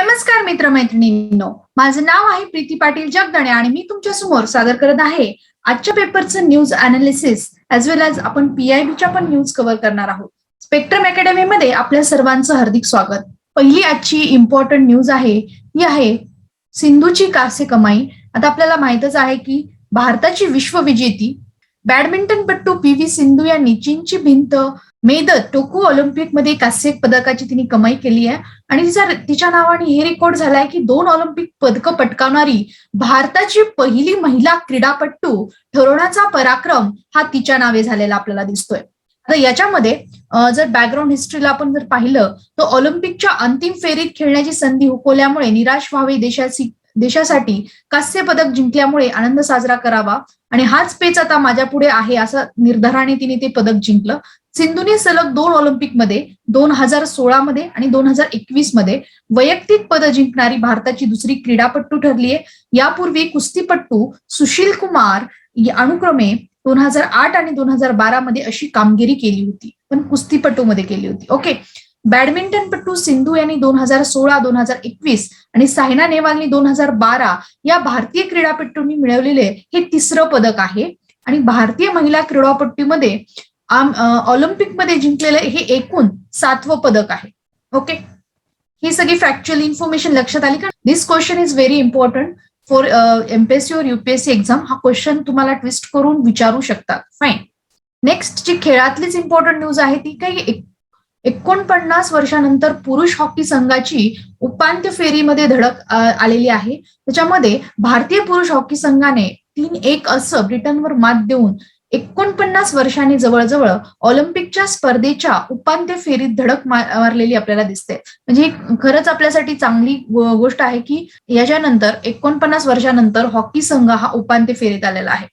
नमस्कार मित्रमैत्रिणींनो. माझं नाव आहे प्रीती पाटील जगदणे आणि मी तुमच्यासमोर सादर करत आहे आजच्या पेपरचं news analysis as well as आपण पीआयबीच्या पण न्यूज कव्हर करणार आहोत. स्पेक्ट्रम अकॅडमीमध्ये आपल्या सर्वांचं हार्दिक स्वागत. पहिली आजची इम्पॉर्टंट न्यूज आहे ती आहे सिंधूची कासे कमाई. आता आपल्याला माहितच आहे की भारताची विश्वविजेती बॅडमिंटनपट्टू पी व्ही सिंधू यांनी चीनची भिंत मेदत टोकू ऑलिम्पिकमध्ये कांस्य पदकाची तिने कमाई केली आहे. आणि तिचा तिच्या नावाने हे रेकॉर्ड झालाय की दोन ऑलिम्पिक पदकं पटकावणारी भारताची पहिली महिला क्रीडापट्टू ठरवण्याचा पराक्रम हा तिच्या नावे झालेला आपल्याला दिसतोय. आता याच्यामध्ये जर बॅकग्राऊंड हिस्ट्रीला आपण जर पाहिलं तर ऑलिम्पिकच्या अंतिम फेरीत खेळण्याची संधी हुकवल्यामुळे निराश व्हावे देशाची देशासाठी कांस्य पदक जिंकल्यामुळे आनंद साजरा करावा. आणि हाच पेच आता माझ्या पुढे आहे असं निर्धाराने तिने ते पदक जिंकलं. सिंधूने सलग दोन ऑलिम्पिकमध्ये दोन हजार सोळा मध्ये आणि दोन हजार एकवीसमध्ये वैयक्तिक पद जिंकणारी भारताची दुसरी क्रीडापट्टू ठरली आहे यापूर्वी कुस्तीपट्टू सुशील कुमार अनुक्रमे दोन हजार आठ आणि दोन हजार बारा मध्ये अशी कामगिरी केली होती. पण कुस्तीपट्टूमध्ये केली होती. ओके. बॅडमिंटनपट्टू सिंधू यांनी दोन हजार सोळा दोन हजार एकवीस आणि सायना नेहवालनी दोन हजार बारा या भारतीय क्रीडापट्टूंनी मिळवलेले हे तिसरं पदक आहे. आणि भारतीय महिला क्रीडापट्टूमध्ये ऑलिम्पिकमध्ये जिंकलेलं हे एकूण सातवं पदक आहे. ओके ही सगळी फॅक्च्युअल इन्फॉर्मेशन लक्षात आली का? This question is very important for MPSC और युपीएससी एक्झाम हा क्वेश्चन तुम्हाला ट्विस्ट करून विचारू शकतात फाईन नेक्स्ट जी खेळातलीच इम्पॉर्टंट न्यूज आहे ती काही एकोणपन्नास वर्षानंतर पुरुष हॉकी संघाची उपांत्य फेरीमध्ये धडक आलेली आहे. त्याच्यामध्ये भारतीय पुरुष हॉकी संघाने तीन एक असं ब्रिटनवर मात देऊन एकोणपन्नास वर्षांनी जवळजवळ ऑलिम्पिकच्या स्पर्धेच्या उपांत्य फेरीत धडक मारलेली आपल्याला दिसते. म्हणजे खरंच आपल्यासाठी चांगली गोष्ट आहे की याच्यानंतर एकोणपन्नास वर्षानंतर हॉकी संघ हा उपांत्य फेरीत आलेला आहे.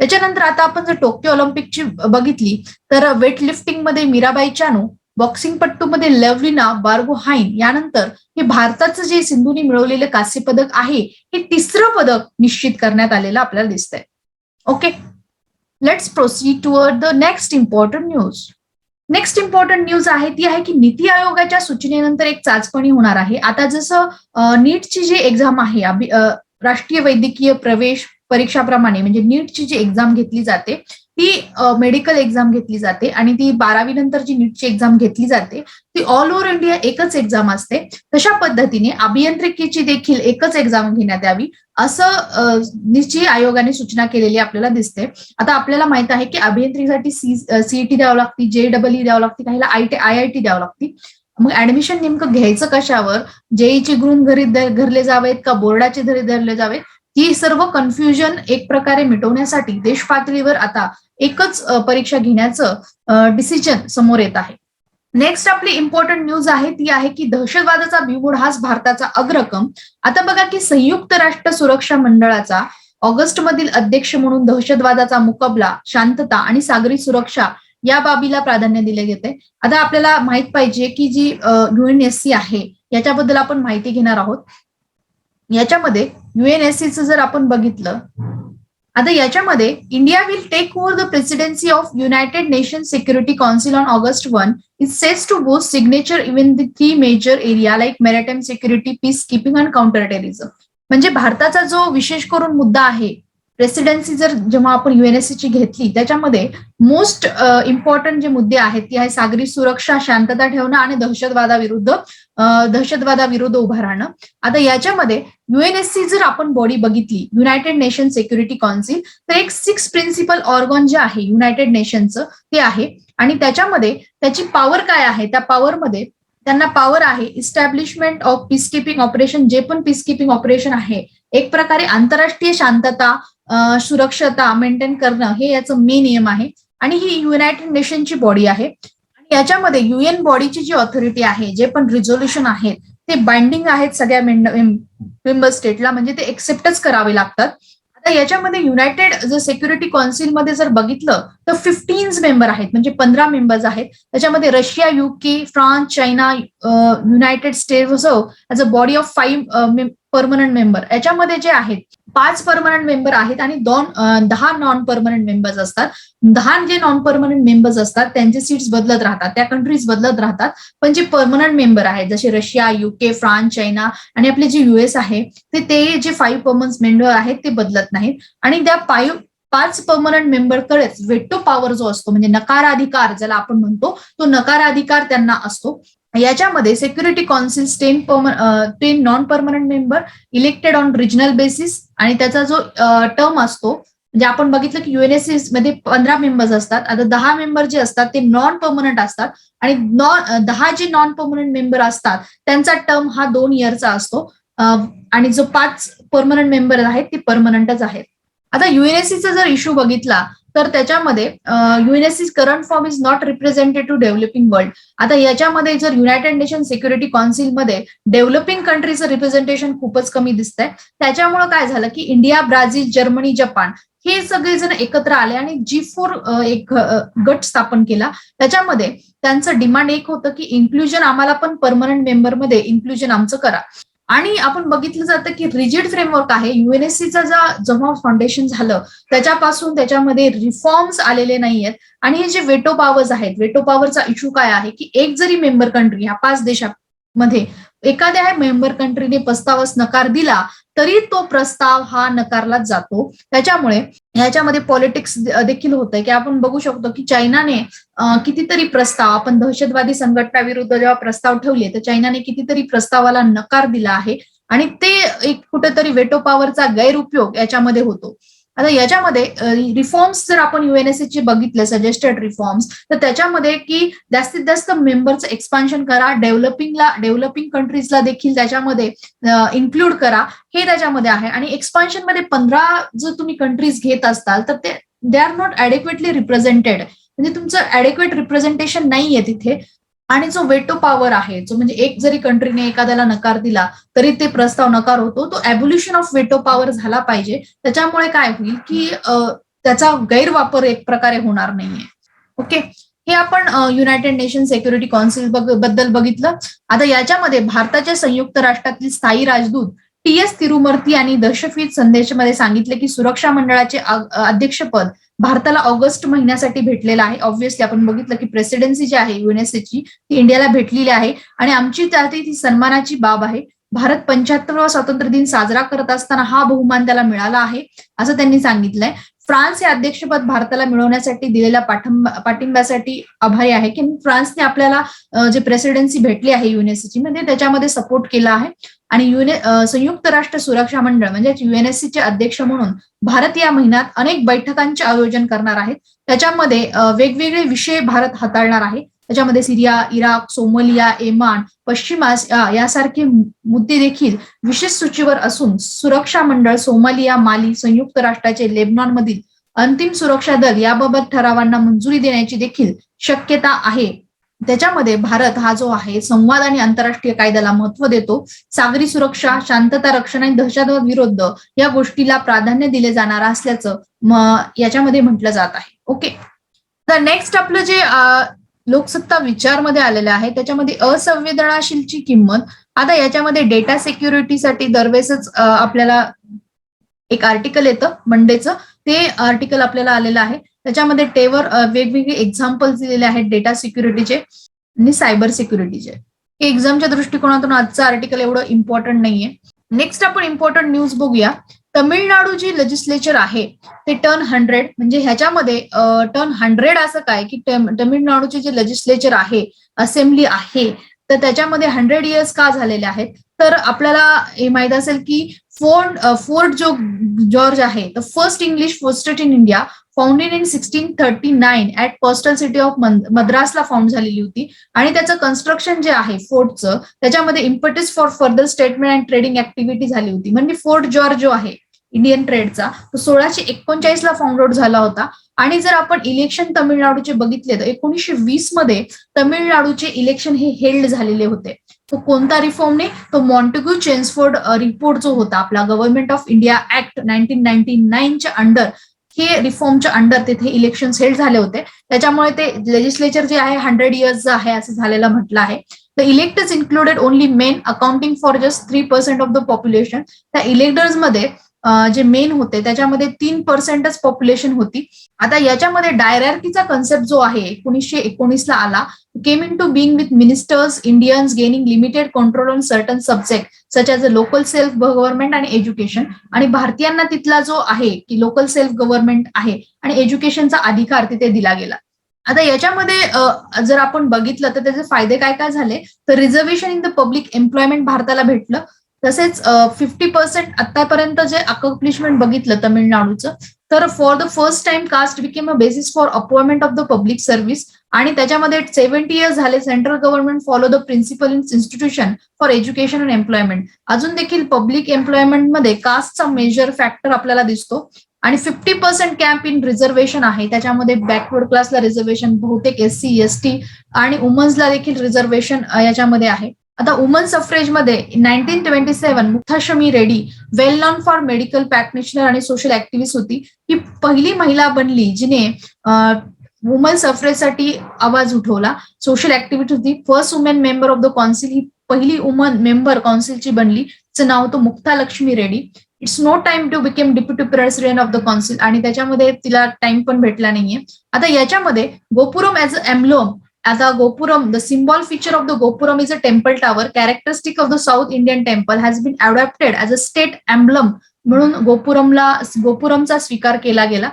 त्याच्यानंतर आता आपण जर टोकियो ऑलिम्पिकची बघितली तर वेट लिफ्टिंगमध्ये मीराबाई चानू बॉक्सिंग पट्टूमध्ये लवलिना बार्गो हाईन यानंतर हे भारताचं जे सिंधूने मिळवलेलं कांस्य पदक आहे हे तिसरं पदक निश्चित करण्यात आलेलं आपल्याला दिसतंय. Okay? Let's proceed toward the next important news next important news आहे ती आहे की नीती आयोगाच्या सूचनेनंतर एक चाचपणी होणार आहे. आता जसं नीटची जी एक्झाम आहे राष्ट्रीय वैद्यकीय प्रवेश परीक्षाप्रमाणे म्हणजे नीटची जी एक्झाम घेतली जाते ती मेडिकल एक्झाम घेतली जाते आणि ती बारावी नंतर जी नीटची एक्झाम घेतली जाते ती ऑल ओव्हर इंडिया एकच एक्झाम असते. तशा पद्धतीने अभियांत्रिकीची देखील एकच एक्झाम घेण्यात यावी असं निश्चित आयोगाने सूचना केलेली आपल्याला दिसते. आता आपल्याला माहीत आहे की अभियांत्रिकीसाठी सी सीईटी द्यावं लागते जे डबल ई द्यावं लागते काहीला I T I I T द्यावं लागते. मग ऍडमिशन नेमकं घ्यायचं कशावर? जेईचे गुण घरी धरले जावेत का? बोर्डाचे घरी धरले जावेत? ही सर्व कन्फ्युजन एक प्रकारे मिटवण्यासाठी देश पातळीवर आता एकच परीक्षा घेण्याचं डिसिजन समोर येत आहे. नेक्स्ट आपली इम्पॉर्टंट न्यूज आहे ती आहे की दहशतवादाचा बिमोड हाच भारताचा अग्रकम आता बघा की संयुक्त राष्ट्र सुरक्षा मंडळाचा ऑगस्ट मधील अध्यक्ष म्हणून दहशतवादाचा मुकाबला शांतता आणि सागरी सुरक्षा या बाबीला प्राधान्य दिले गेते. आता आपल्याला माहीत पाहिजे की जी युएनएससी आहे याच्याबद्दल आपण माहिती घेणार आहोत. याच्यामध्ये युएनएससीचं जर आपण बघितलं आता याच्यामध्ये India will take over the presidency of United Nation Security Council on August one is set to boost signature even the three major area like maritime security peace keeping and counter terrorism म्हणजे भारताचा जो विशेष करून मुद्दा आहे presidency जर जेव्हा आपण युएनएससीची घेतली त्याच्यामध्ये मोस्ट इम्पॉर्टंट जे मुद्दे आहेत ते आहे सागरी सुरक्षा शांतता ठेवणं आणि दहशतवादाविरुद्ध दहशतवादाविरुद्ध उभं राहणं. आता याच्यामध्ये युएनएससी जर आपण बॉडी बघितली युनायटेड नेशन सिक्युरिटी काउन्सिल तर एक सिक्स प्रिन्सिपल ऑर्गन जे आहे युनायटेड नेशनचं ते आहे. आणि त्याच्यामध्ये त्याची पॉवर काय आहे? त्या पॉवरमध्ये त्यांना पॉवर आहे establishment of peace keeping operation जे पण पीस किपिंग ऑपरेशन आहे. एक प्रकारे आंतरराष्ट्रीय शांतता सुरक्षता मेंटेन करणं हे याचं मेन नियम आहे. आणि ही युनायटेड नेशनची बॉडी आहे. याच्यामध्ये युएन बॉडीची जी ऑथॉरिटी आहे जे पण रिझोल्युशन आहेत ते बाइंडिंग आहेत सगळ्या मेंबर स्टेटला म्हणजे ते एक्सेप्टच करावे लागतात. आता याच्यामध्ये युनायटेड जर सिक्युरिटी काउन्सिलमध्ये जर बघितलं तर फिफ्टीन्स मेंबर आहेत म्हणजे पंधरा मेंबर्स आहेत. त्याच्यामध्ये Russia UK France China United States as a body of five permanent member याच्यामध्ये जे आहेत पाच परमनंट मेंबर आहेत आणि दोन दहा नॉन परमनंट मेंबर्स असतात. दहा जे नॉन परमनंट मेंबर्स असतात त्यांचे सीट्स बदलत राहतात त्या कंट्रीज बदलत राहतात. पण जे परमनंट मेंबर आहेत जसे रशिया युके फ्रान्स चायना आणि आपले जे युएस आहे ते ते जे फाईव्ह परमनंट मेंबर आहेत ते बदलत नाहीत. आणि त्या फाईव्ह पाच परमनंट मेंबरकडेच वेटो पॉवर जो असतो म्हणजे नकाराधिकार ज्याला आपण म्हणतो तो नकाराधिकार त्यांना असतो. याच्यामध्ये security council ten ten non permanent member elected on regional basis आणि त्याचा जो टर्म असतो म्हणजे आपण बघितलं की युएनएसएसमध्ये पंधरा मेंबर्स असतात. आता दहा मेंबर जे असतात ते नॉन परमनंट असतात. आणि नॉन दहा जे नॉन परमनंट मेंबर असतात त्यांचा टर्म हा दोन इयरचा असतो. आणि जो पाच परमनंट मेंबर आहेत ते परमनंटच आहेत. आता युएनएससीचा जर इश्यू बघितला तर त्याच्यामध्ये UNSC current form is not representative developing world आता याच्यामध्ये जर युनायटेड नेशन सिक्युरिटी काउन्सिलमध्ये डेव्हलपिंग कंट्रीचं रिप्रेझेंटेशन खूपच कमी दिसतंय. त्याच्यामुळे काय झालं की इंडिया ब्राझील जर्मनी जपान हे सगळेजण एकत्र आले आणि जी फोर एक गट स्थापन केला. त्याच्यामध्ये त्यांचं डिमांड एक होतं की इन्क्लुजन आम्हाला पण परमनंट मेंबरमध्ये इन्क्लुजन आमचं करा. आणि आपण बघितलं जातं की रिजिड फ्रेमवर्क आहे. युएनएससीचं जेव्हा फाउंडेशन झालं त्याच्यापासून त्याच्यामध्ये रिफॉर्म्स आलेले नाहीयेत. आणि हे जे वेटो पॉवर्स आहेत वेटो पॉवरचा इश्यू काय आहे की एक जरी मेंबर कंट्री ह्या पाच देशामध्ये एखाद्या मेंबर कंट्रीने प्रस्तावास नकार दिला तरी तो प्रस्ताव हा नकारलाच जातो. त्याच्यामुळे ह्याच्यामध्ये पॉलिटिक्स देखील होतंय की आपण बघू शकतो की चायनाने कितीतरी प्रस्ताव आपण दहशतवादी संघटनाविरुद्ध जेव्हा प्रस्ताव ठेवले तर चायनाने कितीतरी प्रस्तावाला नकार दिला आहे. आणि ते एक कुठेतरी वेटो पॉवरचा गैरउपयोग याच्यामध्ये होतो. आता याच्यामध्ये रिफॉर्म्स जर आपण युएनएससी चे बघितले सजेस्टेड रिफॉर्म्स तर त्याच्यामध्ये की जास्तीत जास्त मेंबरचं एक्सपान्शन करा डेव्हलपिंगला डेव्हलपिंग कंट्रीजला देखील त्याच्यामध्ये इन्क्लूड करा. हे त्याच्यामध्ये आहे. आणि एक्सपान्शनमध्ये पंधरा जर तुम्ही कंट्रीज घेत असताल तर ते they are not adequately represented म्हणजे तुमचं ऍडेक्वेट रिप्रेझेंटेशन नाहीये तिथे. आणि जो वेटो पॉवर आहे जो म्हणजे एक जरी कंट्रीने एखाद्याला नकार दिला तरी ते प्रस्ताव नकार होतो तो ॲब्युल्युशन ऑफ वेटो पॉवर झाला पाहिजे. त्याच्यामुळे काय होईल की त्याचा गैरवापर एक प्रकारे होणार नाहीये. ओके हे आपण युनायटेड नेशन सिक्युरिटी कौन्सिलबद्दल बघितलं. आता याच्यामध्ये भारताच्या संयुक्त राष्ट्रातील स्थायी राजदूत टी एस तिरुमूर्ती आणि दहशतविद संदेशमध्ये सांगितले की सुरक्षा मंडळाचे अध्यक्षपद भारताला ऑगस्ट महिन्यासाठी भेटलेलं आहे. ऑब्व्हियसली आपण बघितलं की प्रेसिडेन्सी जी आहे युएनएसएची ती इंडियाला भेटलेली आहे. आणि आमची त्यातही ती सन्मानाची बाब आहे. भारत पंच्याहत्तरवा स्वातंत्र्य दिन साजरा करत असताना हा बहुमान त्याला मिळाला आहे असं त्यांनी सांगितलंय. फ्रान्स हे अध्यक्षपद भारताला मिळवण्यासाठी दिलेल्या पाठिंबा पाठिंब्यासाठी आभारी आहे की फ्रान्सने आपल्याला जे प्रेसिडेन्सी भेटली आहे युएनएससीची म्हणजे त्याच्यामध्ये सपोर्ट केला आहे. आणि युने संयुक्त राष्ट्र सुरक्षा मंडळ म्हणजे युएनएससीचे अध्यक्ष म्हणून भारत या महिन्यात अनेक बैठकांचे आयोजन करणार आहेत. त्याच्यामध्ये वेगवेगळे विषय भारत हाताळणार आहे. त्याच्यामध्ये सिरिया इराक सोमलिया एमान पश्चिमास यासारखे मुद्दे देखील विशेष सूचीवर असून सुरक्षा मंडळ सोमालिया माली संयुक्त राष्ट्राचे लेबनॉनमधील अंतिम सुरक्षा दल याबाबत ठरावांना मंजुरी देण्याची देखील शक्यता आहे. त्याच्यामध्ये भारत हा जो आहे संवाद आणि आंतरराष्ट्रीय कायद्याला महत्त्व देतो. सागरी सुरक्षा शांतता रक्षण आणि दहशतवाद विरुद्ध या गोष्टीला प्राधान्य दिले जाणार असल्याचं याच्यामध्ये म्हटलं जात आहे. ओके? तर नेक्स्ट आपलं जे लोकसत्ता विचारमध्ये आलेलं आहे त्याच्यामध्ये असंवेदनाशीलची किंमत. आता याच्यामध्ये डेटा सिक्युरिटीसाठी दरवेळेसच आपल्याला एक आर्टिकल येतं मंडेचं ते आर्टिकल आपल्याला आलेलं आहे. त्याच्यामध्ये टेवर वेगवेगळे एक्झाम्पल्स दिलेले आहेत डेटा सिक्युरिटीचे आणि सायबर सिक्युरिटीचे हे एक्झामच्या दृष्टिकोनातून आजचं आर्टिकल एवढं इम्पॉर्टंट नाहीये. नेक्स्ट आपण इम्पॉर्टंट न्यूज बघूया. तमिळनाडू जी लेजिस्लेचर आहे ते टर्न हंड्रेड म्हणजे ह्याच्यामध्ये टर्न हंड्रेड असं काय? की तमिळनाडूचे जे लेजिस्लेचर आहे असेंब्ली आहे तर त्याच्यामध्ये हंड्रेड इयर्स का झालेले आहेत? तर आपल्याला हे माहीत असेल की फोर्ट फोर्ट जो जॉर्ज आहे the first English फोस्टेट in India founded in sixteen thirty nine at coastal city of मद्रासला found झालेली होती. आणि त्याचं कन्स्ट्रक्शन जे आहे फोर्टचं त्याच्यामध्ये impetus for further statement and trading activity झाली होती. म्हणजे फोर्ट जॉर्ज जो आहे इंडियन ट्रेडचा तो सोळाशे एकोणचाळीस ला फाउंड आउट झाला होता. आणि जर आपण इलेक्शन तमिळनाडूचे बघितले तर एकोणीसशे वीसमध्ये तमिळनाडूचे इलेक्शन हे हेल्ड झालेले होते. तो कोणता रिफॉर्मने तो मॉन्टेग्यू चेन्सफोर्ड रिपोर्ट जो होता आपला government of India act nineteen ninety नाईनच्या under हे रिफॉर्मच्या अंडर तिथे इलेक्शन हेल्ड झाले होते. त्याच्यामुळे ते लेजिस्लेचर जे आहे हंड्रेड इयर्स आहे असं झालेलं म्हटलं आहे. The electors included only men accounting for just three percent of the population त्या इलेक्टर्समध्ये जे मेन होते त्याच्यामध्ये तीन पर्सेंटच पॉप्युलेशन होती. आता याच्यामध्ये डायरॅर्कीचा कन्सेप्ट जो आहे एकोणीसशे एकोणीसला आला. Came into being with ministers Indians gaining limited control on certain subject such as a local self government आणि एज्युकेशन आणि भारतीयांना तिथला जो आहे की लोकल सेल्फ गव्हर्नमेंट आहे आणि एज्युकेशनचा अधिकार तिथे दिला गेला. आता याच्यामध्ये जर आपण बघितलं तर त्याचे फायदे काय काय झाले? तर reservation in the public employment भारताला भेटलं. तसेच फिफ्टी पर्सेंट आतापर्यंत जे अकम्प्लिशमेंट बघितलं तमिळनाडूचं तर for the first time caste became a basis for appointment of the public service आणि त्याच्यामध्ये सेव्हन्टी इयर्स झाले central government follow the principle in institution for education and employment अजून देखील पब्लिक एम्प्लॉयमेंटमध्ये कास्टचा मेजर फॅक्टर आपल्याला दिसतो आणि fifty percent camp in reservation आहे. त्याच्यामध्ये बॅकवर्ड क्लासला रिझर्वेशन बहुतेक एस सी एस टी आणि वुमन्सला देखील रिझर्वेशन याच्यामध्ये आहे. आता woman सफरेजमध्ये nineteen twenty seven Muthulakshmi Reddy well known for medical practitioner आणि सोशल ऍक्टिव्हिस्ट होती. ही पहिली महिला बनली जिने वुमन सफरेजसाठी आवाज उठवला. सोशल ऍक्टिव्हिटी होती. First women member of the council ही पहिली वुमन मेंबर कौन्सिलची बनली. तिचं नाव होतं Mukta Lakshmi Reddy. It's no time to became deputy president of the council आणि त्याच्यामध्ये तिला टाइम पण भेटला नाहीये. आता याच्यामध्ये गोपुरम ऍज अ आता gopuram the symbol feature of the gopuram is a temple tower characteristic of the South Indian temple has been adapted as a state emblem म्हणून गोपुरमला गोपुरमचा स्वीकार केला गेला.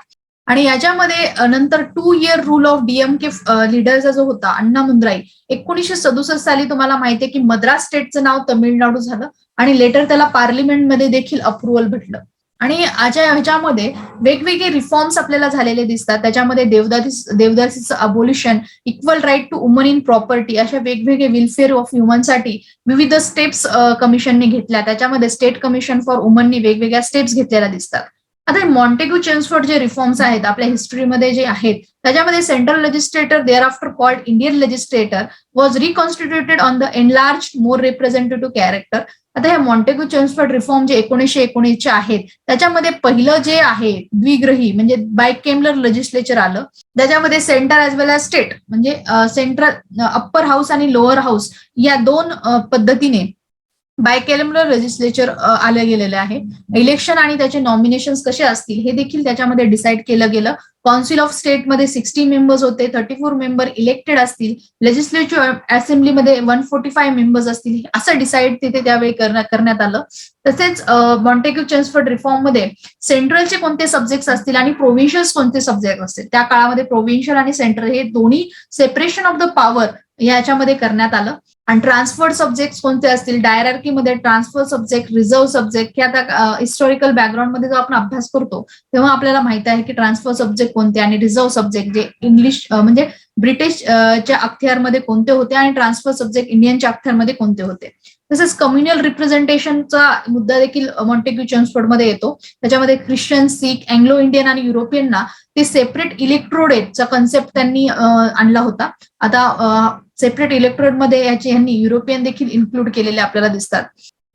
आणि याच्यामध्ये नंतर two year rule of DMK लिडरचा जो होता अण्णा मुंद्राई एकोणीसशे सदुसष्ट साली तुम्हाला माहितीये की मद्रास स्टेटचं नाव तमिळनाडू झालं. आणि लेटर त्याला पार्लिमेंटमध्ये देखील अप्रुव्हल भेटलं. आणि आजच्या ह्याच्यामध्ये वेगवेगळे रिफॉर्म्स आपल्याला झालेले दिसतात. त्याच्यामध्ये devadasi देवदासीचं abolition equal right to woman in property अशा वेगवेगळे वेलफेअर ऑफ ह्युमनसाठी विविध स्टेप्स कमिशनने घेतल्या. त्याच्यामध्ये स्टेट कमिशन फॉर वुमननी वेगवेगळ्या स्टेप्स घेतलेल्या दिसतात. आता मॉन्टेग्यू चेम्सफोर्ड जे रिफॉर्म्स आहेत आपल्या हिस्ट्रीमध्ये जे आहेत त्याच्यामध्ये central legislature thereafter called Indian legislature was reconstituted on the enlarge more representative character आता हे मॉन्टेग्यू चेम्सफोर्ड रिफॉर्म जे एकोणीसशे एकोणीसचे आहेत त्याच्यामध्ये पहिलं जे आहे द्विग्रही म्हणजे बायकेमलर लेजिस्लेचर आलं. त्याच्यामध्ये centre as well as state म्हणजे सेंट्रल अप्पर हाऊस आणि लोअर हाऊस या दोन पद्धतीने बायकेलमलर लेजिस्लेचर आलं गेलेलं आहे. इलेक्शन आणि त्याचे नॉमिनेशन कसे असतील हे देखील त्याच्यामध्ये डिसाईड केलं गेलं. कौन्सिल ऑफ स्टेटमध्ये सिक्स्टी मेंबर्स होते थर्टी फोर मेंबर इलेक्टेड असतील. लेजिस्लेटिव्ह असेंब्लीमध्ये वन फोर्टी फाय मेंबर्स असतील असं डिसाईड तिथे त्यावेळी करण्यात आलं. तसेच मॉन्टेक्यू चेन्सफर्ड रिफॉर्ममध्ये सेंट्रलचे कोणते सब्जेक्ट असतील आणि प्रोव्हिन्शियल कोणते सब्जेक्ट असतील त्या काळामध्ये प्रोव्हिन्शियल आणि सेंट्रल हे दोन्ही सेपरेशन ऑफ द पॉवर याच्यामध्ये करण्यात आलं. आणि ट्रान्सफर्ड सब्जेक्ट कोणते असतील? डायरार्कीमध्ये ट्रान्सफर सब्जेक्ट रिझर्व्ह सब्जेक्ट हे आता हिस्टॉरिकल बॅकग्राऊंडमध्ये जो आपण अभ्यास करतो तेव्हा आपल्याला माहीत आहे की ट्रान्सफर सब्जेक्ट कोणते आणि रिझर्व्ह सब्जेक्ट जे इंग्लिश म्हणजे ब्रिटिश च्या अख्तियारमध्ये कोणते होते आणि ट्रान्सफर सब्जेक्ट इंडियनच्या अख्तियारमध्ये कोणते होते? तसेच कम्युनल रिप्रेझेंटेशनचा मुद्दा देखील मॉन्टेग्यू चेम्सफोर्डमध्ये येतो. त्याच्यामध्ये ख्रिश्चन सिख अँग्लो इंडियन आणि युरोपियनना ते सेपरेट इलेक्ट्रोडेटचा कन्सेप्ट त्यांनी आणला होता. आता सेपरेट इलेक्ट्रोडमध्ये याचे यांनी युरोपियन देखील इन्क्लूड केलेले आपल्याला दिसतात.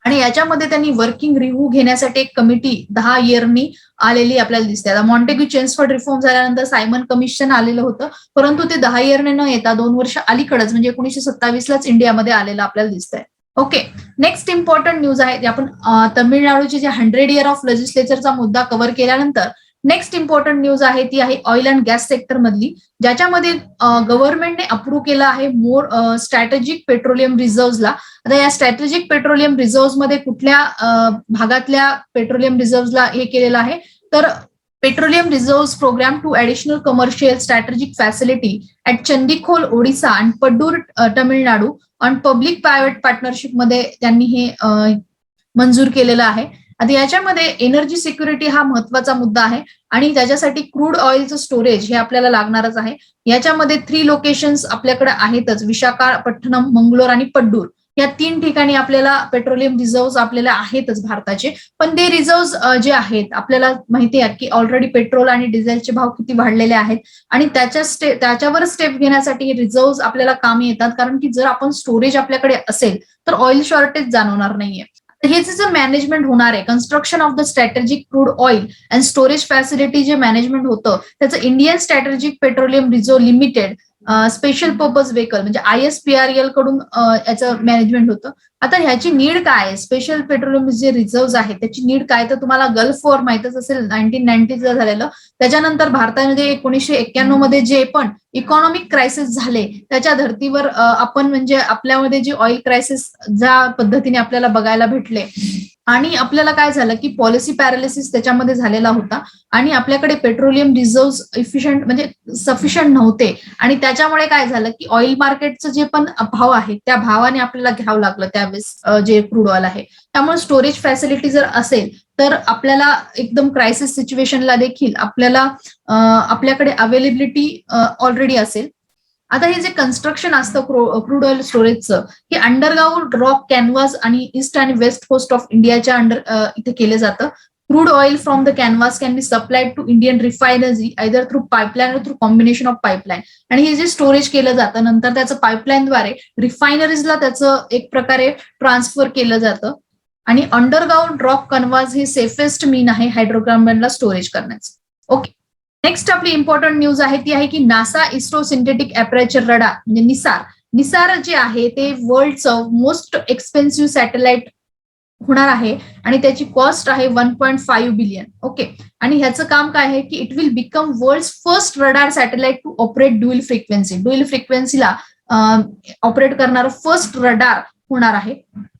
आणि याच्यामध्ये त्यांनी वर्किंग रिव्ह्यू घेण्यासाठी एक कमिटी दहा इयरनी आलेली आपल्याला दिसते. आता मॉन्टेग्यू चेन्सफर्ड रिफॉर्म झाल्यानंतर सायमन कमिशन आलेलं होतं. परंतु ते दहा इयरने न येता दोन वर्ष अलीकडच म्हणजे एकोणीशे सत्तावीसलाच इंडियामध्ये आलेलं आपल्याला दिसतंय. ओके नेक्स्ट इम्पॉर्टंट न्यूज आहे आपण तमिळनाडूचे जे हंड्रेड इयर ऑफ लेजिस्लेचरचा मुद्दा कव्हर केल्यानंतर नेक्स्ट इम्पॉर्टंट न्यूज आहे ती आहे ऑइल अँड गॅस सेक्टर मधली ज्याच्यामध्ये गव्हर्नमेंटने अप्रूव्ह केलं आहे मोर स्ट्रॅटेजिक पेट्रोलियम रिझर्व्हला आता या स्ट्रॅटेजिक पेट्रोलियम रिझर्व्हमध्ये कुठल्या भागातल्या पेट्रोलियम रिझर्व्हला हे केलेलं आहे? तर petroleum reserve programme two additional commercial strategic facility at Chandikhol Odisha आणि Padur Tamil Nadu on public private पार्टनरशिपमध्ये त्यांनी हे मंजूर केलेलं आहे. आता याच्यामध्ये एनर्जी सिक्युरिटी हा महत्त्वाचा मुद्दा आहे. आणि त्याच्यासाठी क्रूड ऑइलचं स्टोरेज हे आपल्याला लागणारच आहे. याच्यामध्ये थ्री लोकेशन्स आपल्याकडे आहेतच. विशाखापट्टणम मंगलोर आणि पड्डूर. या तीन ठिकाणी आपल्याला पेट्रोलियम रिझर्व्ह आपल्याला आहेतच भारताचे. पण ते रिझर्व्ह जे आहेत आपल्याला माहिती आहे की ऑलरेडी पेट्रोल आणि डिझेलचे भाव किती वाढलेले आहेत. आणि त्याच्या स्टे त्याच्यावर स्टेप घेण्यासाठी रिझर्व्ह आपल्याला कामी येतात. कारण की जर आपण स्टोरेज आपल्याकडे असेल तर ऑइल शॉर्टेज जाणवणार नाहीये. हेच जे मॅनेजमेंट होणार आहे. Construction of the strategic crude oil and storage facility जे मॅनेजमेंट होतं त्याचं Indian strategic petroleum reserve limited special purpose vehicle म्हणजे आय एस पी आर एलकडून याचं मॅनेजमेंट होतं. आता ह्याची नीड काय? आहे स्पेशल पेट्रोलियम जे रिझर्व्ह आहे त्याची नीड काय? तर तुम्हाला गल्फ वॉर माहितच असेल नाईन्टीन नाईन्टीचं झालेलं. त्याच्यानंतर भारतामध्ये एकोणीसशे एक्क्याण्णवमध्ये जे पण इकॉनॉमिक क्रायसिस झाले त्याच्या धर्तीवर आपण म्हणजे आपल्यामध्ये जे ऑइल क्रायसिस ज्या पद्धतीने आपल्याला बघायला भेटले आणि आपल्याला काय झालं की पॉलिसी पॅरालिसिस त्याच्यामध्ये झालेला होता आणि आपल्याकडे पेट्रोलियम रिझर्व्ह इफिशियंट म्हणजे सफिशियंट नव्हते. आणि त्याच्यामुळे काय झालं की ऑइल मार्केटचं जे पण भाव आहे त्या भावाने आपल्याला घ्यावं लागलं त्यावेळेस जे क्रूड ऑइल आहे. त्यामुळे स्टोरेज फॅसिलिटी जर असेल तर आपल्याला एकदम क्रायसिस सिच्युएशनला देखील आपल्याला आपल्याकडे अवेलेबिलिटी ऑलरेडी असेल. आता हे जे कन्स्ट्रक्शन असतं क्रूड ऑइल स्टोरेजचं हे अंडरग्राऊंड रॉक कॅनव्हास आणि ईस्ट आणि वेस्ट कोस्ट ऑफ इंडियाच्या अंडर इथे केलं जातं. Crude oil from the canvas can be supplied to Indian refinery either through pipeline through combination of pipeline आणि हे जे स्टोरेज केलं जातं नंतर त्याचं पाईपलाईनद्वारे रिफायनरीजला त्याचं एक प्रकारे ट्रान्सफर केलं जातं. आणि अंडरग्राऊंड रॉक कन्व्हास हे सेफेस्ट मीन आहे हायड्रोकार्बनला स्टोरेज करण्याचं. ओके नेक्स्ट आपली इम्पॉर्टंट न्यूज आहे ती आहे की NASA ISRO synthetic aperture radar म्हणजे निसार निसार जे आहे ते वर्ल्डचं मोस्ट एक्सपेन्सिव्ह सॅटेलाइट होणार आहे आणि त्याची कॉस्ट आहे one point five billion okay आणि ह्याचं काम काय आहे की it will become world first radar satellite to operate dual frequency dual फ्रिक्वेन्सीला operate करणारं फर्स्ट रडार होणार आहे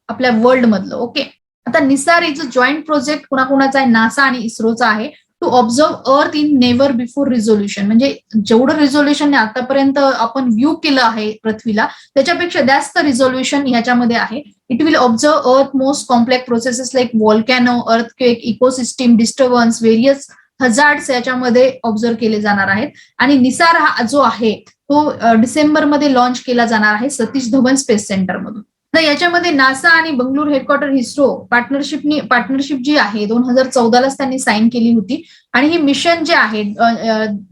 आपल्या वर्ल्ड मधलं. ओके आता NISAR is a joint project कुणाकुणाचा आहे? नासा आणि इस्रोचा आहे. To observe earth in never before resolution म्हणजे जेवढं रिझोल्युशनने आतापर्यंत आपण व्ह्यू केलं आहे पृथ्वीला त्याच्यापेक्षा जास्त रिझोल्युशन ह्याच्यामध्ये आहे. It will observe earth most complex processes like volcano earthquake ecosystem disturbance various hazards याच्यामध्ये ऑब्झर्व केले जाणार आहेत. आणि निसार हा जो आहे तो डिसेंबरमध्ये लॉन्च केला जाणार आहे सतीश धवन स्पेस सेंटरमधून तर याच्यामध्ये नासा आणि बंगलोर हेडक्वार्टर इस्रो पार्टनरशिपनी पार्टनरशिप जी आहे दोन हजार चौदालाच त्यांनी साईन केली होती. आणि हे मिशन जे आहे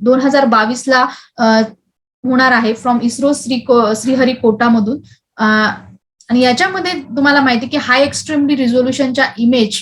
दोन हजार बावीसला होणार आहे फ्रॉम इस्रो श्री श्रीहरिकोटामधून. आणि याच्यामध्ये तुम्हाला माहिती की हाय एक्स्ट्रीमली रिझोल्युशनच्या इमेज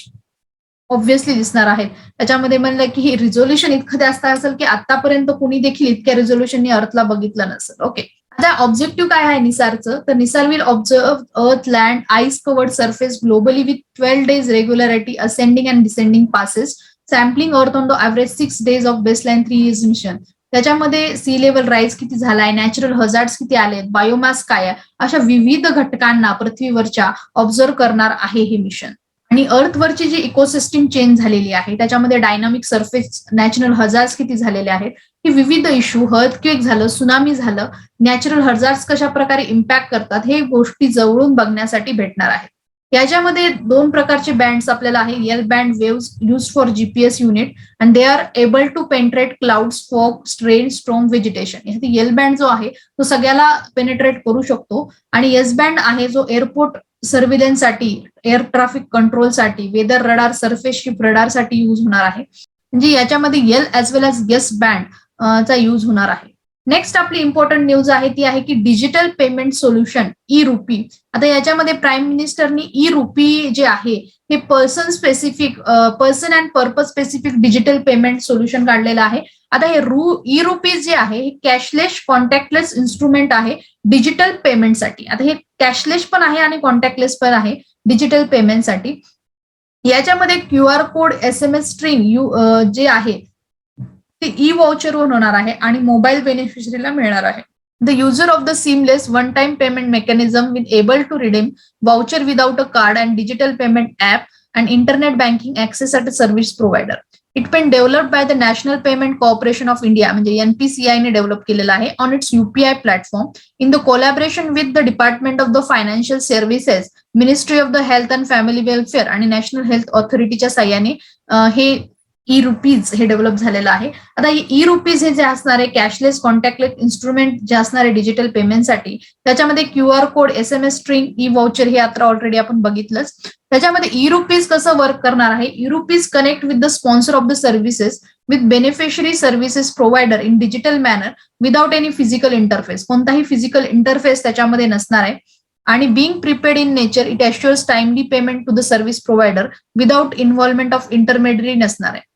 ऑब्व्हियसली दिसणार आहेत. त्याच्यामध्ये म्हणलं की हे रिझोल्युशन इतकं जास्त असेल की आतापर्यंत कोणी देखील इतक्या रिझोल्युशननी अर्थला बघितलं नसेल. ओके आता ऑब्जेक्टिव्ह काय आहे निसारचं? तर NISAR will observe earth land ice covered surface globally with twelve days regularity ascending and descending passes sampling earth on the average six days of baseline three is mission त्याच्यामध्ये sea level rise किती झालाय? Natural hazards किती आलेत? Biomass काय आहे? अशा विविध घटकांना पृथ्वीवरच्या ऑब्झर्व करणार आहे हे मिशन आणि अर्थवरची जी इकोसिस्टीम चेंज झालेली आहे त्याच्यामध्ये डायनामिक सरफेस नॅचरल हजार्स किती झालेले आहेत हे विविध इश्यू क्वेक झालं सुनामी झालं नॅचरल हजार्स कशा प्रकारे इम्पॅक्ट करतात हे गोष्टी जवळून बघण्यासाठी भेटणार आहेत. याच्यामध्ये दोन प्रकारचे बँड्स आपल्याला आहे L band waves use for GPS unit and they are able to penetrate clouds fog strain strong vegetation यासाठी एल बँड जो आहे तो सगळ्याला पेनेट्रेट करू शकतो. आणि येस बँड आहे जो एअरपोर्ट सर्व्हिलन्ससाठी एअर ट्रॅफिक कंट्रोलसाठी वेदर रडार सरफेस शिप रडारसाठी यूज होणार आहे. म्हणजे याच्यामध्ये L as well as S band चा यूज होणार आहे. नेक्स्ट आपली इम्पॉर्टंट न्यूज आहे ती आहे की digital payment solution e rupee आता याच्यामध्ये प्राईम मिनिस्टरनी ई रुपी जे आहे हे person specific person and purpose specific digital payment solution काढलेलं आहे. आता हे रू ई रुपीज जे आहे हे कॅशलेस कॉन्टॅक्टलेस इन्स्ट्रुमेंट आहे डिजिटल पेमेंटसाठी आता हे कॅशलेस पण आहे आणि कॉन्टॅक्टलेस पण आहे डिजिटल पेमेंटसाठी याच्यामध्ये Q R code S M S stream you जे आहे ते ई वॉचरवर होणार आहे आणि मोबाईल बेनिफिशरीला मिळणार आहे. The user of the seamless one time payment mechanism with able to redeem voucher without a card and digital payment app and internet banking access at a service provider it pen develop by the national payment corporation of India म्हणजे एनपीसीआयने develop केलेला आहे on its UPI platform in the collaboration with the department of the financial services ministry of the health and family welfare आणि national health ऑथॉरिटीच्या साह्याने हे E rupees हे develop झालेलं आहे. आता ई रुपीज हे जे असणार आहे कॅशलेस कॉन्टॅक्टलेस इन्स्ट्रुमेंट जे असणार आहे डिजिटल पेमेंटसाठी त्याच्यामध्ये Q R code S M S string e voucher हे आता ऑलरेडी आपण बघितलंच. त्याच्यामध्ये ई रुपीज कसं वर्क करणार आहे? E rupees connect with the sponsor of the services with beneficiary services provider in digital manner without any physical interface कोणताही physical interface त्याच्यामध्ये नसणार आहे. आणि being prepaid in nature it assures timely payment to the service provider without involvement of intermediary नसणार आहे.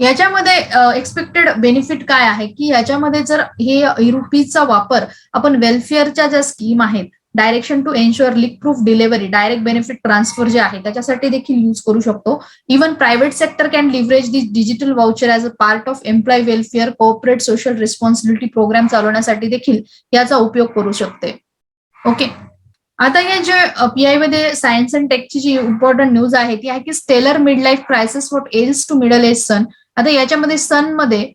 याच्यामध्ये expected benefit काय आहे? की याच्यामध्ये जर हे रुपीजचा वापर आपण वेलफेअरच्या ज्या स्कीम आहेत direction to ensure leak proof delivery direct benefit transfer जे आहे त्याच्यासाठी देखील यूज करू शकतो. Even private sector can leverage this digital voucher as a part of employ welfare corporate social responsibility program चालवण्यासाठी देखील याचा उपयोग करू शकते. ओके आता हे जे पीआयमध्ये सायन्स अँड टेकची जी इम्पॉर्टंट न्यूज आहे ती आहे की stellar mid life crisis for else to middle age sun आता याच्यामध्ये सनमध्ये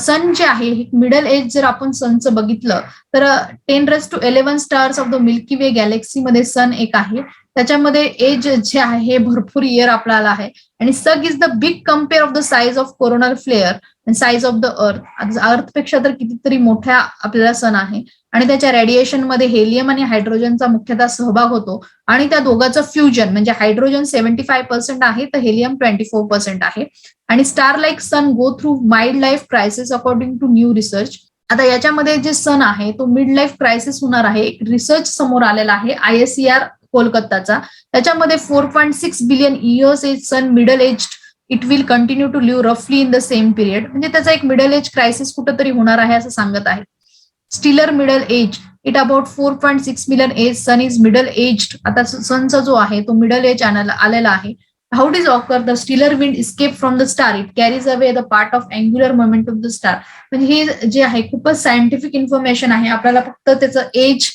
सन जे आहे मिडल एज जर आपण सनचं बघितलं तर ten raise to eleven stars of the Milky Way galaxy मध्ये सन एक आहे. त्याच्यामध्ये एज जे आहे हे भरपूर इयर आपल्याला आहे. आणि सग is the big compare of the size of coronal flare size of the earth अर्थपेक्षा तर कितीतरी मोठ्या आपल्याला सन आहे. आणि त्याच्या रेडिएशनमध्ये हेलियम आणि हायड्रोजनचा मुख्यतः सहभाग होतो. आणि त्या दोघांचं फ्युजन म्हणजे हायड्रोजन सेव्हन्टी फाय पर्सेंट आहे तर हेलियम ट्वेंटी फोर पर्सेंट आहे. आणि star like sun go through mild life crisis according to new research आता याच्यामध्ये जे सन आहे तो मिड लाईफ क्रायसिस होणार आहे. एक रिसर्च समोर आलेला आहे आय एस सी आर कोलकाताचा. त्याच्यामध्ये four point six billion years age sun middle age it will continue to live रफली इन द सेम पिरियड म्हणजे त्याचा एक मिडल एज क्रायसिस कुठंतरी होणार आहे असं सांगत आहे. Stellar middle age it about four point six million age sun is middle aged आता सनचा जो आहे तो मिडल एज आलेला आहे. How does occur the stellar wind escape from the star it carries away the part of angular movement of the star म्हणजे हे जे आहे खूपच सायंटिफिक इन्फॉर्मेशन आहे. आपल्याला फक्त त्याचं एज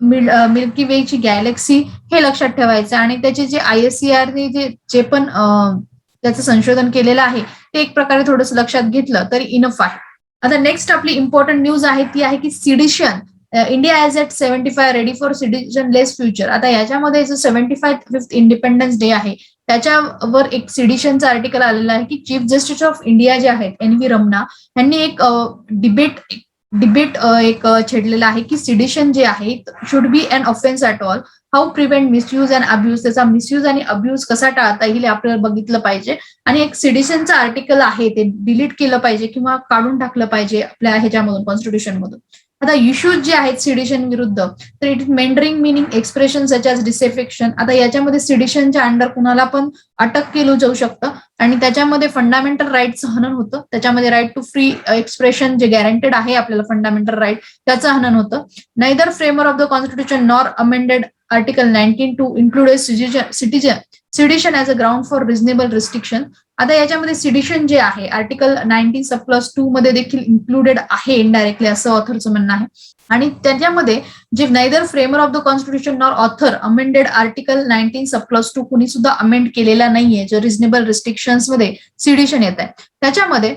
मिल्की वेची गॅलेक्सी हे लक्षात ठेवायचं आणि त्याचे जे आय एस सी आरने जे जे पण त्याचं संशोधन केलेलं आहे ते एक प्रकारे थोडंसं लक्षात घेतलं तरी इनफ आहे. आता नेक्स्ट आपली इम्पॉर्टंट न्यूज आहे ती आहे की sedition India as at seventy five ready for sedition less future आता याच्यामध्ये जो seventy five fifth independence day आहे त्याच्यावर एक सिडिशनचं आर्टिकल आलेलं आहे की चीफ जस्टिस ऑफ इंडिया जे आहेत एन व्ही रमना यांनी एक डिबेट डिबेट एक छेडलेला आहे की सिडिशन जे आहे should be an offence at all how prevent misuse and abuse त्याचा मिसयूज आणि अब्यूज कसा टाळता येईल आपल्याला बघितलं पाहिजे. आणि एक सिडिशनचं आर्टिकल आहे ते डिलीट केलं पाहिजे किंवा काढून टाकलं पाहिजे आपल्या ह्याच्यामधून कॉन्स्टिट्युशन मधून. आता इश्यूज जे आहेत सिडिशन विरुद्ध तर it is meandering meaning expression such as disaffection आता याच्यामध्ये सिडिशनच्या अंडर कुणाला पण अटक केलं जाऊ शकतं आणि त्याच्यामध्ये फंडामेंटल राईटचं हनन होतं. त्याच्यामध्ये राईट टू फ्री एक्सप्रेशन जे गॅरंटेड आहे आपल्याला फंडामेंटल राईट त्याचं हनन होतं. Neither framer of the constitution nor amended article nineteen to include citizen citizen sedition as a ground for reasonable restriction आता याच्यामध्ये सिडिशन जे आहे article nineteen sub plus two मध्ये देखील इन्क्लुडेड आहे इनडायरेक्टली असं ऑथरचं म्हणणं आहे. आणि त्याच्यामध्ये जे neither framer of the constitution nor author amended article nineteen sub plus two कुणी सुद्धा अमेंड केलेला नाहीये जे रिझनेबल रिस्ट्रिक्शन्समध्ये सिडिशन येत आहे. त्याच्यामध्ये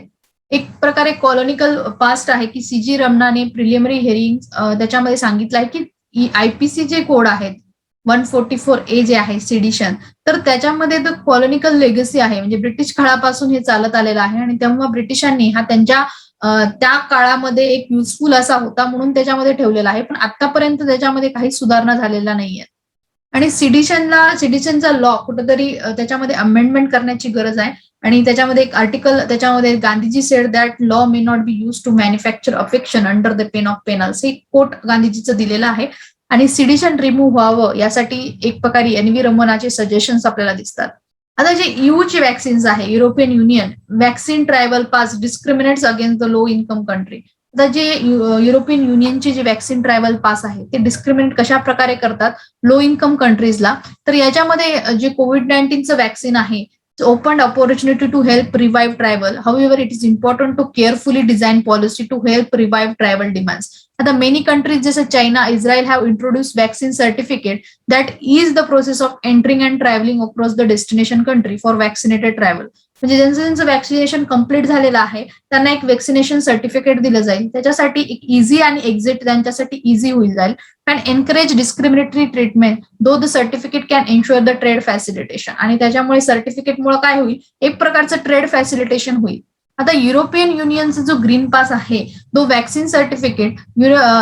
एक प्रकारे कॉलॉनिकल पास्ट आहे की सी जी रमनाने प्रिलिमरी हिअरिंग त्याच्यामध्ये सांगितलं आहे की आयपीसी जे कोड आहेत वन फोर्टी फोर ए जे आहे सिडिशन तर त्याच्यामध्ये द कॉलॉनिकल लेगसी आहे. म्हणजे ब्रिटिश काळापासून हे चालत आलेलं आहे आणि तेव्हा ब्रिटिशांनी हा त्यांच्या त्या काळामध्ये एक युजफुल असा होता म्हणून त्याच्यामध्ये ठेवलेला आहे. पण आतापर्यंत त्याच्यामध्ये काही सुधारणा झालेल्या नाहीये आणि सिडिशनला सिडिशनचा लॉ कुठेतरी त्याच्यामध्ये अमेंडमेंट करण्याची गरज आहे. आणि त्याच्यामध्ये एक आर्टिकल त्याच्यामध्ये Gandhiji said that law may not be use to manufacture affection under the pain of penals हे कोट गांधीजीचं दिलेलं आहे. आणि सिडिशन रिमूव्ह व्हावं यासाठी एक प्रकारे एन व्ही रमनाचे सजेशन्स आपल्याला दिसतात. आता जे यूचे वॅक्सिन्स आहे European union vaccine travel pass discriminates against the low income country आता जे युरोपियन युनियनचे जे वॅक्सिन ट्रायबल पास आहे ते डिस्क्रिमिनेट कशा प्रकारे करतात? लो इन्कम कंट्रीजला तर याच्यामध्ये जे कोविड नाईन्टीनचं वॅक्सिन आहे opened opportunity to help revive tribal. However, it is important to carefully design policy to help revive tribal demands. आता मेनी कंट्रीज जसं China Israel have introduce vaccine certificate that is the process of entering and travelling across the destination country for vaccinated travel म्हणजे ज्यांचं ज्यांचं vaccination complete झालेलं आहे त्यांना एक vaccination certificate दिलं जाईल त्याच्यासाठी एक इझी आणि एक्झिट त्यांच्यासाठी इझी होईल जाईल and encourage discriminatory treatment though the certificate can ensure the trade facilitation आणि त्याच्यामुळे सर्टिफिकेटमुळे काय होईल? एक प्रकारचं ट्रेड फॅसिलिटेशन होईल. आता युरोपियन युनियनचा जो ग्रीन पास आहे तो vaccine certificate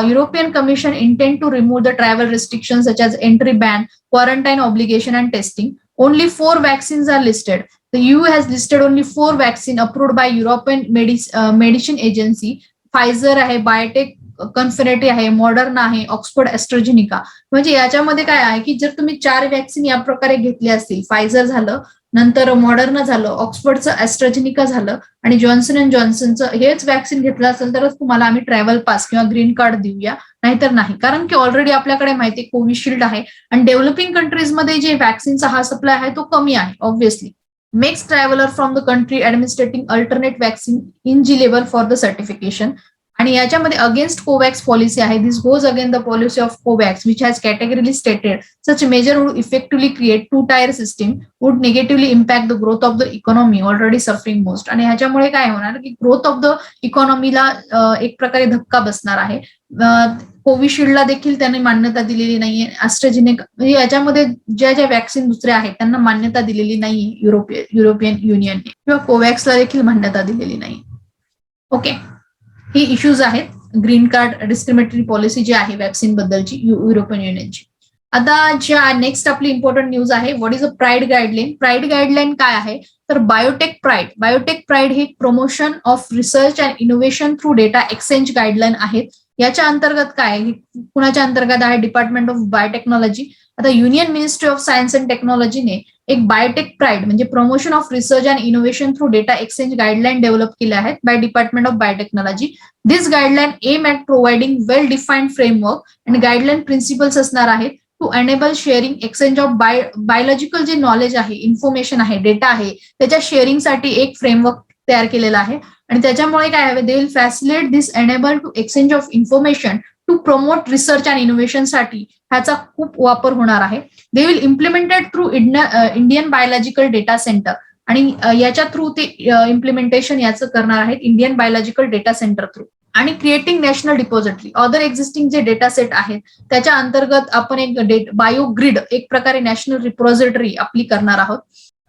European commission intend to remove the travel restriction such as entry ban quarantine obligation and testing only four vaccines are listed The EU has listed only four vaccine approved by European uh, Medicine Agency. Pfizer आहे biotech कन्फिनेटी आहे Moderna आहे Oxford AstraZeneca म्हणजे याच्यामध्ये काय आहे की जर तुम्ही चार वॅक्सिन या प्रकारे घेतले असतील फायझर झालं नंतर मॉडर्न झालं ऑक्सफोर्डचं एस्ट्रोजेनिका झालं आणि जॉन्सन अँड जॉन्सनचं हेच वॅक्सिन घेतलं असेल तरच तुम्हाला आम्ही ट्रॅव्हल पास किंवा ग्रीन कार्ड देऊया नाहीतर नाही. कारण की ऑलरेडी आपल्याकडे माहिती कोविशिल्ड आहे आणि डेव्हलपिंग कंट्रीजमध्ये जे वॅक्सिनचा हा सप्लाय आहे तो कमी आहे obviously makes traveller from the country administrating alternate vaccine in level for the certification आणि याच्यामध्ये अगेन्स्ट कोवॅक्स पॉलिसी आहे. This goes again the policy of COVAX which has categorically stated such major would effectively create two tier system would negatively impact the growth of the economy already suffering most आणि ह्याच्यामुळे काय होणार की growth of the इकॉनॉमीला एक प्रकारे धक्का बसणार आहे. कोविशिल्डला देखील त्यांनी मान्यता दिलेली नाहीये. ॲस्ट्राजेनिक म्हणजे याच्यामध्ये ज्या ज्या वॅक्सिन दुसऱ्या आहेत त्यांना मान्यता दिलेली नाहीये युरोपियन युरोपियन युनियनने किंवा कोवॅक्सला देखील मान्यता दिलेली नाही ओके ही इश्यूज आहेत. ग्रीन कार्ड डिस्क्रिमिनेटरी पॉलिसी जी आहे वॅक्सिन बद्दलची युरोपियन युनियनची आता ज्या नेक्स्ट आपली इम्पॉर्टंट न्यूज आहे what is a pride guideline pride guideline काय आहे? तर बायोटेक प्राईड बायोटेक प्राईड हे promotion of research and innovation through data exchange guideline आहेत. याच्या अंतर्गत काय कुणाच्या अंतर्गत आहे? डिपार्टमेंट ऑफ बायोटेक्नॉलॉजी आता union ministry of science and टेक्नॉलॉजीने एक बायोटेक प्राईड म्हणजे promotion of research and innovation through data exchange guideline develop केल्या आहेत by department of biotechnology this guideline aim at providing well defined framework and guideline principles असणार आहेत to enable sharing exchange of by biological जे knowledge आहे information आहे data आहे त्याच्या शेअरिंगसाठी एक फ्रेमवर्क तयार केलेला आहे. आणि त्याच्यामुळे काय हवे they will facilitate this enable to exchange of information to promote research and इनोव्हेशनसाठी ह्याचा खूप वापर होणार आहे. They will implemented through Indian biological data centre आणि uh, याच्या थ्रू ते uh, इम्प्लिमेंटेशन याचं करणार आहेत Indian biological data centre through आणि creating national depository other existing जे डेटा सेट आहेत त्याच्या अंतर्गत आपण एक बायो बायोग्रिड एक प्रकारे नॅशनल रिपॉझिटरी आपली करणार आहोत.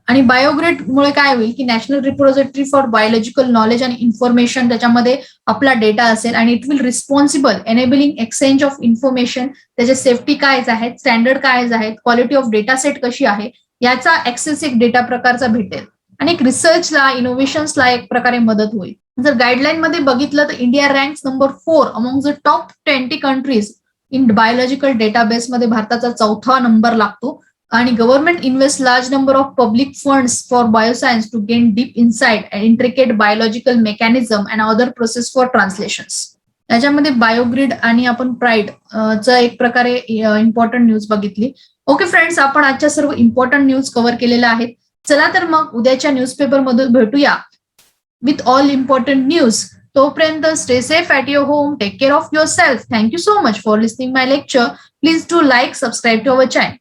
आणि बायोग्रेडमुळे काय होईल की national repository for biological knowledge आणि इन्फॉर्मेशन त्याच्यामध्ये आपला डेटा असेल आणि it will responsible enabling exchange of information त्याचे सेफ्टी काय आहेत स्टँडर्ड काय आहेत क्वालिटी ऑफ डेटा सेट कशी आहे याचा ऍक्सेस एक डेटा प्रकारचा भेटेल. आणि एक रिसर्चला इनोव्हेशन्सला एक प्रकारे मदत होईल. जर गाईडलाईन मध्ये बघितलं तर India ranks number four among the top twenty countries in biological डेटाबेसमध्ये भारताचा चौथा नंबर लागतो. आणि government invest large number of public funds for bioscience to gain deep insight and intricate biological mechanism and other process for translations याच्यामध्ये BioGRID आणि आपण pride च एक प्रकारे इम्पॉर्टंट न्यूज बघितली. ओके फ्रेंड्स आपण आजच्या सर्व इम्पॉर्टंट न्यूज कव्हर केलेल्या आहेत. चला तर मग उद्याच्या न्यूजपेपर मधून भेटूया विथ ऑल इम्पॉर्टंट न्यूज तोपर्यंत stay safe at your home take care of your self thank you so much for listening my lecture please do like subscribe to our channel